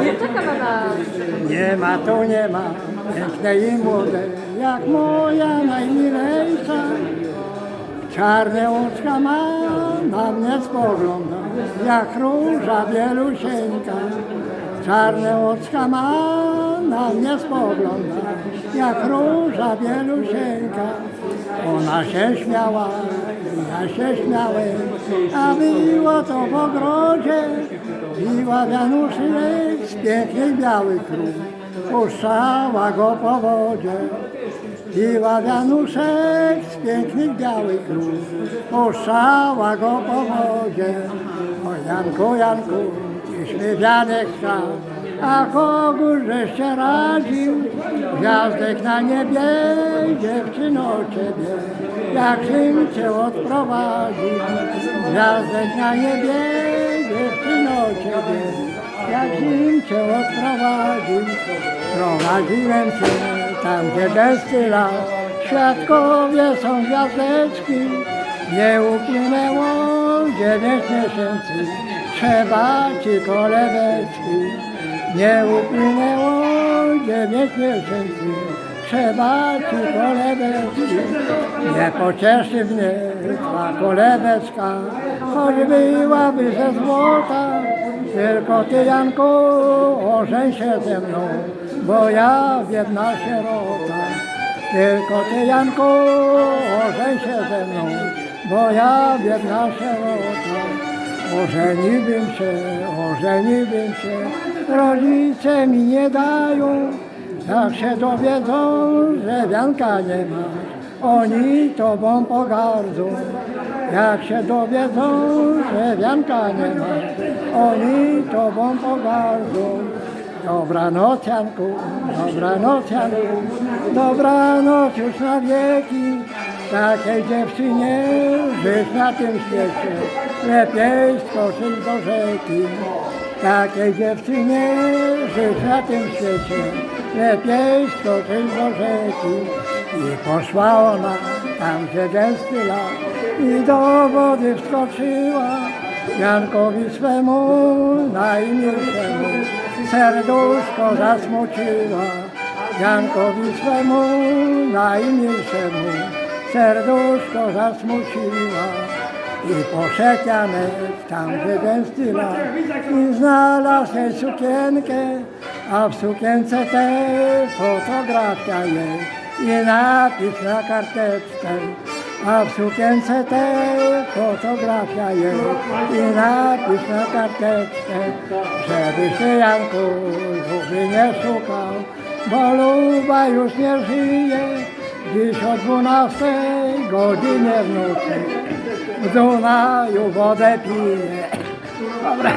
Nie. Nie ma tu nie ma pięknej i młodej, jak moja najmilejsza. Czarne oczka ma, na mnie spogląda, jak róża bielusieńka. Czarne oczka ma, na mnie spogląda, jak róża bielusieńka. Ona się śmiała, ja się śmiałem, a było to w ogrodzie. Biła wianuszek z pięknych białych krów, puszczała go po wodzie. Biła wianuszek z pięknych białych krów, puszczała go po wodzie. O Janku, Janku, wianek chciał, a kogo żeście radził? Gwiazdek na niebie, dziewczyno ciebie, jak syn cię odprowadził. Gwiazdek na niebie, dziewczyno ciebie, jak syn cię odprowadził. Prowadziłem cię tam, gdzie destyla, świadkowie są gwiazdeczki. Nie upłynęło dziewięć miesięcy, trzeba ci kolebeczki. Nie upłynęło dziewięć miesięcy, trzeba ci kolebeczki. Nie pocieszy mnie twa kolebeczka, choć byłaby ze złota. Tylko ty, Janku, ożeń się ze mną, bo ja biedna sierota. Tylko ty, Janku, ożeń się ze mną, bo ja biedna sierota. Ożeniłbym się, ożeniłbym się, rodzice mi nie dają. Jak się dowiedzą, że wianka nie ma, oni tobą pogardzą. Jak się dowiedzą, że wianka nie ma, oni tobą pogardzą. Dobranoc Janku, dobranoc Janku, dobranoc już na wieki. Takiej dziewczynie żyć na tym świecie, lepiej skoczyć do rzeki. Takiej dziewczynie żyć na tym świecie, lepiej skoczyć do rzeki. I poszła ona tam, gdzie gęsty las i do wody wskoczyła. Jankowi swemu najmilszemu serduszko zasmuciła. Jankowi swemu najmilszemu serduszko zasmuciła. I poszedł Janek tam, gdzie las i znalazł jej sukienkę, a w sukience tej fotografia jej i napis na karteczce. A w sukience tej fotografia jej i napis na karteczce, żeby się Janku Luby nie szukał, bo Luba już nie żyje. Dziś o 12 godzinie w nocy w Dunaju wodę pije. Dobra.